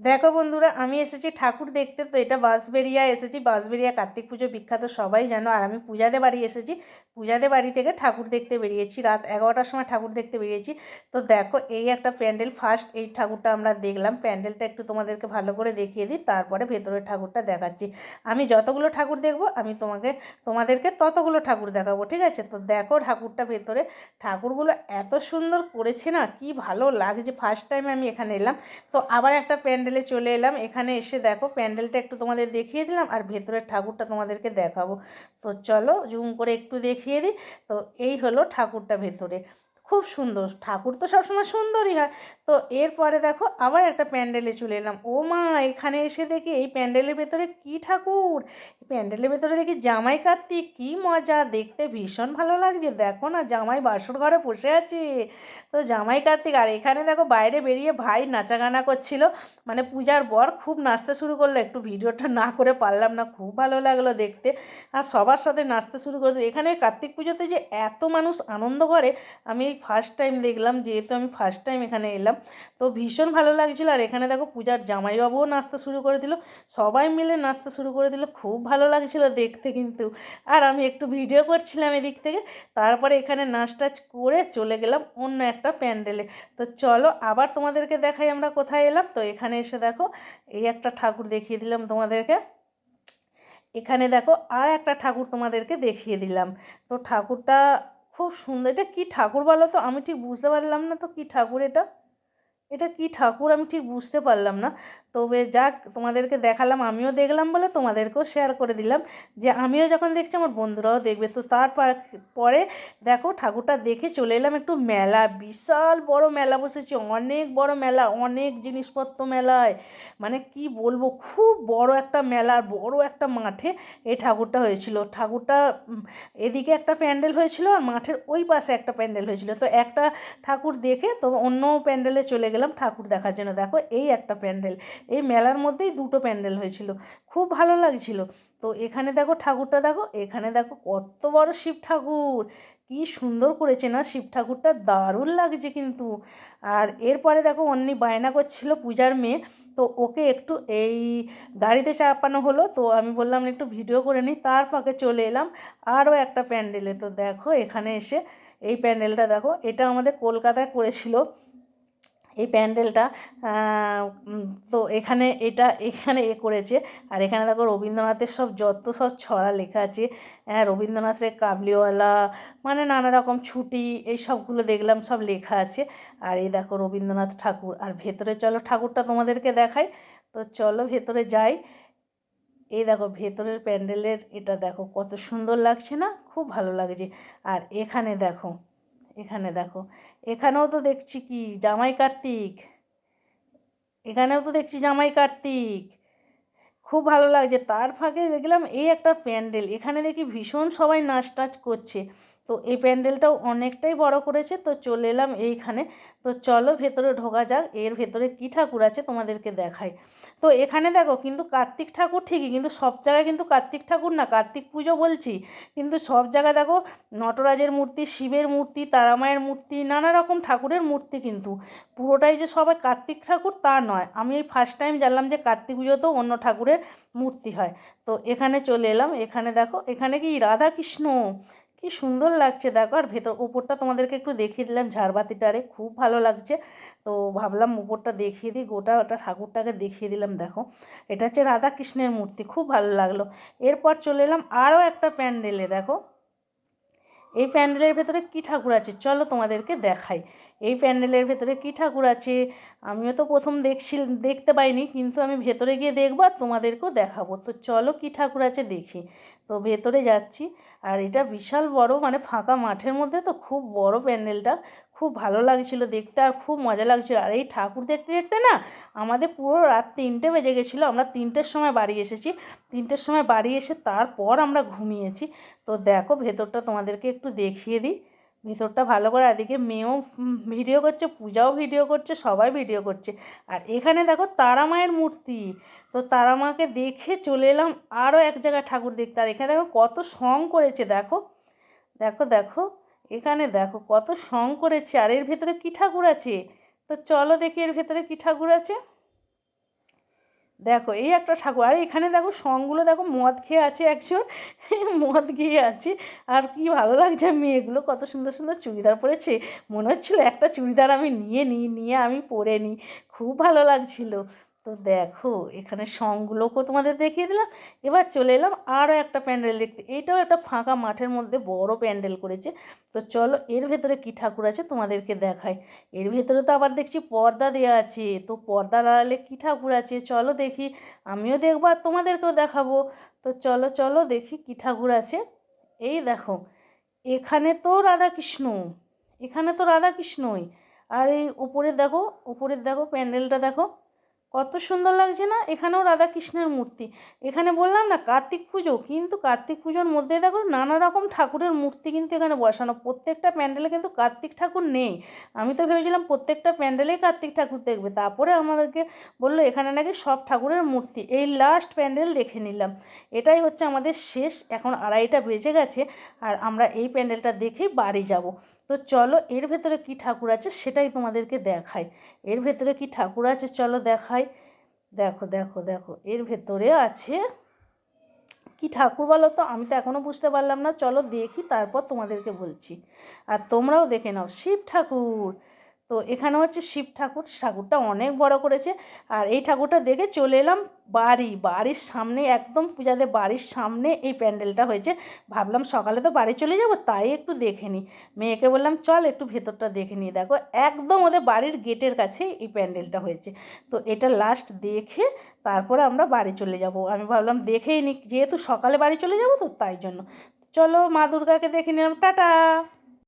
দেখো বন্ধুরা, আমি এসেছি ঠাকুর দেখতে, তো এটা বাঁশবেরিয়া এসেছি বাঁশবেরিয়া কার্তিক পুজো বিখ্যাত, সবাই জানো। আর আমি পূজাদের বাড়ি এসেছি, পূজাদের বাড়ি থেকে ঠাকুর দেখতে বেরিয়েছি, রাত এগারোটার সময় ঠাকুর দেখতে বেরিয়েছি। তো দেখো, এই একটা প্যান্ডেল, ফার্স্ট এই ঠাকুরটা আমরা দেখলাম, প্যান্ডেলটা একটু তোমাদেরকে ভালো করে দেখিয়ে দিই, তারপরে ভেতরের ঠাকুরটা দেখাচ্ছি। আমি যতগুলো ঠাকুর দেখব, আমি তোমাকে, তোমাদেরকে ততগুলো ঠাকুর দেখাবো, ঠিক আছে? তো দেখো ঠাকুরটা ভেতরে, ঠাকুরগুলো এত সুন্দর করেছে না, কি ভালো লাগছে। ফার্স্ট টাইম আমি এখানে এলাম, তো আবার একটা প্যান্ডেলে চলে এলাম। এখানে এসে দেখো প্যান্ডেলটা একটু তোমাদের দেখিয়ে দিলাম আর ভেতরের ঠাকুরটা তোমাদেরকে দেখাবো। তো চলো, জুম করে একটু দেখিয়ে দিই। তো এই হলো ঠাকুরটা ভেতরে। খুব সুন্দর। ঠাকুর তো সবসময় সুন্দরই হয়। তো এরপরে দেখো আবার একটা প্যান্ডেলে চলে এলাম। ও মা, এখানে এসে দেখি এই প্যান্ডেলের ভেতরে কি ঠাকুর? প্যান্ডেলের ভেতরে দেখি জামাই কার্তিক, কি মজা! দেখতে ভীষণ ভালো লাগছে। দেখো না, জামাই বাসর ঘরে বসে আছে। তো জামাই কার্তিক, আর এখানে দেখো বাইরে বেরিয়ে ভাই নাচা গানা করছিল। মানে পূজার বর খুব নাচতে শুরু করল। একটু ভিডিওটা না করে পারলাম না, খুব ভালো লাগল দেখতে। আর সবার সাথে নাচতে শুরু করল। এখানে কার্তিক পুজোতে যে এত মানুষ আনন্দ করে, আমি ফার্স্ট টাইম দেখলাম, যেহেতু আমি ফার্স্ট টাইম এখানে এলাম, তো ভীষণ ভালো লাগছিল। আর এখানে দেখো পূজার জামাইবাবুও নাচতে শুরু করে দিল, সবাই মিলে নাচতে শুরু করে দিল, খুব ভালো লাগছিল দেখতে কিন্তু। আর আমি একটু ভিডিও করছিলাম এদিক থেকে, তারপরে এখানে নাচ টাচ করে চলে গেলাম অন্য একটা প্যান্ডেলে। তো চলো আবার তোমাদেরকে দেখাই আমরা কোথায় এলাম। তো এখানে এসে দেখো, এই একটা ঠাকুর দেখিয়ে দিলাম তোমাদেরকে। এখানে দেখো আর একটা ঠাকুর তোমাদেরকে দেখিয়ে দিলাম। তো ঠাকুরটা খুব সুন্দর। এটা কী ঠাকুর বলো তো? আমি ঠিক বুঝতে পারলাম না তো কী ঠাকুর এটা? এটা কি ঠাকুর? আমি ঠিক বুঝতে পারলাম না। তবে যাক, তোমাদেরকে দেখালাম, আমিও দেখলাম বলে তোমাদেরকেও শেয়ার করে দিলাম যে আমিও যখন দেখছি আমার বন্ধুরাও দেখবে। তো তারপর পরে দেখো ঠাকুরটা দেখে চলে এলাম একটু মেলা, বিশাল বড় মেলা বসেছে, অনেক বড় মেলা, অনেক জিনিসপত্র মেলায়। মানে কি বলব, খুব বড় একটা মেলার বড় একটা মাঠে এই ঠাকুরটা হয়েছিল। ঠাকুরটা এদিকে একটা প্যান্ডেল হয়েছিল আর মাঠের ওই পাশে একটা প্যান্ডেল হয়েছিল। তো একটা ঠাকুর দেখে তো অন্য প্যান্ডেলে চলে গেলাম ঠাকুর দেখার জন্য। দেখো এই একটা প্যান্ডেল। এই মেলার মধ্যেই দুটো প্যান্ডেল হয়েছিল। খুব ভালো লাগছিল। তো এখানে দেখো ঠাকুরটা দেখো, এখানে দেখো কত বড় শিব ঠাকুর। কি সুন্দর করেছে না, শিব ঠাকুরটা দারুণ লাগছে কিন্তু। আর এরপরে দেখো অন্যি বায়না করছিল পূজার মেয়ে। তো ওকে একটু এই গাড়িতে চাপানো হলো। তো আমি বললাম একটু ভিডিও করে নিই, তার ফাঁকে চলে এলাম আরও একটা প্যান্ডেলে। তো দেখো এখানে এসে এই প্যান্ডেলটা দেখো, এটা আমাদের কলকাতায় করেছিল। এই প্যান্ডেলটা তো এখানে এটা, এখানে এ করেছে। আর এখানে দেখো রবীন্দ্রনাথের সব যত সব ছড়া লেখা আছে হ্যাঁ রবীন্দ্রনাথের কাবলিওয়ালা মানে নানা রকম ছুটি, এই সবগুলো দেখলাম সব লেখা আছে। আর এই দেখো রবীন্দ্রনাথ ঠাকুর। আর ভেতরে চলো, ঠাকুরটা তোমাদেরকে দেখাই। তো চলো ভেতরে যাই। এই দেখো ভেতরের প্যান্ডেলের এটা দেখো কত সুন্দর লাগছে না? খুব ভালো লাগছে। আর এখানে দেখো এখানে দেখো। এখানেও তো দেখছি কি? জামাই কার্তিক। এখানেও তো দেখছি জামাই কার্তিক। খুব ভালো লাগছে। তার ফাঁকে দেখলাম এই একটা প্যান্ডেল। এখানে দেখি ভীষণ সবাই নাচ টাচ করছে। তো এই প্যান্ডেলটাও অনেকটাই বড় করেছে, তো চলে এলাম এইখানে। তো চলো ভেতরে ঢোকা যাক, এর ভেতরে কী ঠাকুর আছে তোমাদেরকে দেখাই। তো এখানে দেখো কিন্তু কার্তিক ঠাকুর ঠিকই, কিন্তু সব জায়গায় কিন্তু কার্তিক ঠাকুর না, কার্তিক পুজো বলছি। কিন্তু সব জায়গায় দেখো নটরাজের মূর্তি, শিবের মূর্তি, তারামায়ের মূর্তি, নানা রকম ঠাকুরের মূর্তি কিন্তু। পুরোটাই যে সবাই কার্তিক ঠাকুর তা নয়। আমি এই ফার্স্ট টাইম জানলাম যে কার্তিক পুজোতেও অন্য ঠাকুরের মূর্তি হয়। তো এখানে চলে এলাম, এখানে দেখো, এখানে কি রাধা কৃষ্ণ কি সুন্দর লাগছে। দেখো, আর ভেতর, উপরটা তোমাদেরকে একটু দেখিয়ে দিলাম, ঝাড়বাতিটারে খুব ভালো লাগছে। তো ভাবলাম উপরটা দেখিয়ে দিই, গোটা ওটা ঠাকুরটাকে দেখিয়ে দিলাম, দেখো। এটা হচ্ছে রাধাকৃষ্ণের মূর্তি, খুব ভালো লাগল। এরপর চলে এলাম আরও একটা প্যান্ডেলে, দেখো। এই প্যান্ডেলের ভেতরে কী ঠাকুর আছে? চলো তোমাদেরকে দেখাই। এই প্যান্ডেলের ভেতরে কী ঠাকুর আছে? আমিও তো প্রথম দেখছি, দেখতে পাইনি, কিন্তু আমি ভেতরে গিয়ে দেখব আর তোমাদেরকেও দেখাবো। তো চলো কী ঠাকুর আছে দেখি। তো ভেতরে যাচ্ছি, আর এটা বিশাল বড় মানে ফাঁকা মাঠের মধ্যে, তো খুব বড় প্যান্ডেলটা। খুব ভালো লাগছিল দেখতে আর খুব মজা লাগছিল। আর এই ঠাকুর দেখতে দেখতে না আমাদের পুরো রাত তিনটে বেজে গেছিল। আমরা তিনটের সময় বাড়ি এসেছি। তিনটের সময় বাড়ি এসে তারপর আমরা ঘুমিয়েছি। তো দেখো ভেতরটা তোমাদেরকে একটু দেখিয়ে দিই। ভেতরটা ভালো করে এদিকে মেয়েও ভিডিও করছে, পূজাও ভিডিও করছে, সবাই ভিডিও করছে। আর এখানে দেখো তারা মায়ের মূর্তি। তো তারা মাকে দেখে চলে এলাম আরও এক জায়গায় ঠাকুর দেখতে। আর এখানে দেখো কত সং করেছে, দেখো। দেখো দেখো। এখানে দেখো কত সং করেছে, আর এর ভেতরে কী ঠাকুর আছে? তো চলো দেখি এর ভেতরে কী ঠাকুর আছে। দেখো, এই একটা ঠাকুর, আর এখানে দেখো সঙ্গগুলো, দেখো মদ খেয়ে আছে একজন, মদ খেয়ে আছে, আর কি ভালো লাগছে মেয়েগুলো, কত সুন্দর সুন্দর চুড়িদার পরেছে। মনে হচ্ছিল একটা চুড়িদার আমি নিয়ে নিই, নিয়ে আমি পরে নিই, খুব ভালো লাগছিল। তো দেখো, এখানে সঙ্গগুলোকেও তোমাদের দেখিয়ে দিলাম। এবার চলে এলাম আরও একটা প্যান্ডেল দেখতে। এইটাও একটা ফাঁকা মাঠের মধ্যে বড় প্যান্ডেল করেছে। তো চলো, এর ভেতরে কী ঠাকুর আছে তোমাদেরকে দেখাই। এর ভেতরে তো আবার দেখছি পর্দা দেওয়া আছে। তো পর্দার আড়ালে কী ঠাকুর আছে? চলো দেখি। আমিও দেখব আর তোমাদেরকেও দেখাবো। তো চলো চলো দেখি কী ঠাকুর আছে। এই দেখো, এখানে তো রাধাকৃষ্ণ। এখানে তো রাধাকৃষ্ণই। আর এই উপরে দেখো, উপরের দেখো প্যান্ডেলটা দেখো। কত সুন্দর লাগছে না? এখানেও রাধাকৃষ্ণের মূর্তি। এখানে বললাম না, কার্তিক পুজো, কিন্তু কার্তিক পুজোর মধ্যে দেখো নানা রকম ঠাকুরের মূর্তি কিন্তু এখানে বসানো। প্রত্যেকটা প্যান্ডেলে কিন্তু কার্তিক ঠাকুর নেই। আমি তো ভেবেছিলাম প্রত্যেকটা প্যান্ডেলেই কার্তিক ঠাকুর দেখবে। তারপরে আমাদেরকে বলল, এখানে নাকি সব ঠাকুরের মূর্তি। এই লাস্ট প্যান্ডেল দেখে নিলাম। এটাই হচ্ছে আমাদের শেষ। এখন আড়াইটা বেজে গেছে, আর আমরা এই প্যান্ডেলটা দেখেই বাড়ি যাব। তো চলো এর ভেতরে কি ঠাকুর আছে সেটাই তোমাদেরকে দেখাই। এর ভেতরে কি ঠাকুর আছে চলো দেখাই। দেখো দেখো দেখো, এর ভেতরে আছে কি ঠাকুর বলো তো আমি তো এখনও বুঝতে পারলাম না। চলো দেখি, তারপর তোমাদেরকে বলছি। আর তোমরাও দেখে নাও, শিব ঠাকুর। তো এখানে হচ্ছে শিব ঠাকুর, ঠাকুরটা অনেক বড় করেছে। আর এই ঠাকুরটা দেখে চলে এলাম বাড়ি। বাড়ির সামনে একদম পূজাতে বাড়ির সামনে এই প্যান্ডেলটা হয়েছে। ভাবলাম সকালে তো বাড়ি চলে যাব, তাই একটু দেখে নিই। মেয়েকে বললাম, চল একটু ভেতরটা দেখে নিই। দেখো, একদম ওদের বাড়ির গেটের কাছে এই প্যান্ডেলটা হয়েছে। তো এটা লাস্ট দেখে তারপরে আমরা বাড়ি চলে যাব। আমি ভাবলাম, দেখেই নিই যেহেতু সকালে বাড়ি চলে যাব তো তাই জন্য। চলো মা দুর্গাকে দেখে নিলাম। টাটা!